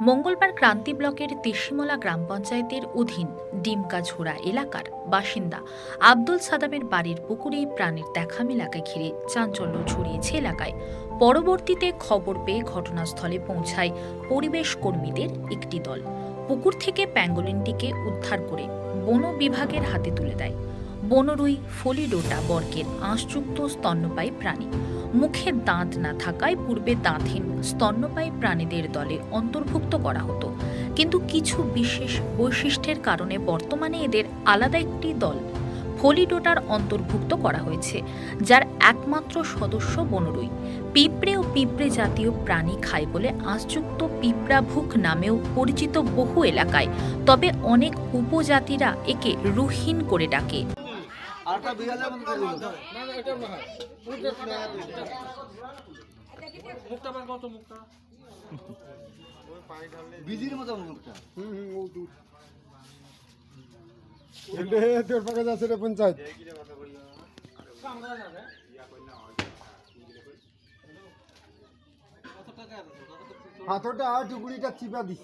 মঙ্গলবার ক্রান্তি ব্লকের তেশিমলা গ্রাম পঞ্চায়েতের অধীন ডিমকাঝোড়া এলাকার বাসিন্দা আব্দুল সাদামের বাড়ির পুকুরেই প্রাণীর দেখা মেলাকে ঘিরে চাঞ্চল্য ছড়িয়েছে এলাকায়। পরবর্তীতে খবর পেয়ে ঘটনাস্থলে পৌঁছায় পরিবেশ কর্মীদের একটি দল। পুকুর থেকে প্যাঙ্গোলিনটিকে উদ্ধার করে বন বিভাগের হাতে তুলে দেয়। বনরুই, ফলিডোটা বর্গের আঁশযুক্ত স্তন্যপায়ী প্রাণী। মুখে দাঁত না থাকায় পূর্বে দাঁতহীন স্তন্যপায়ী প্রাণীদের দলে অন্তর্ভুক্ত করা হতো। কিন্তু কিছু বিশেষ বৈশিষ্ট্যের কারণে বর্তমানে এদের আলাদা একটি দল, ফলিডোটার অন্তর্ভুক্ত করা হয়েছে, যার একমাত্র সদস্য বনরুই। পিঁপড়ে ও পিঁপড়ে জাতীয় প্রাণী খায় বলে আঁশযুক্ত পিঁপড়াভুক নামেও পরিচিত বহু এলাকায়, তবে অনেক উপজাতিরা একে রুহীন করে ডাকে। বার কত মুখটা? বিজির মতো মুখটা। হুম হুম ও দূর। তোর পাকে যাচ্ছে রে পঞ্চায়েত। হাতটা আর টুকুরিটা চিপা দিস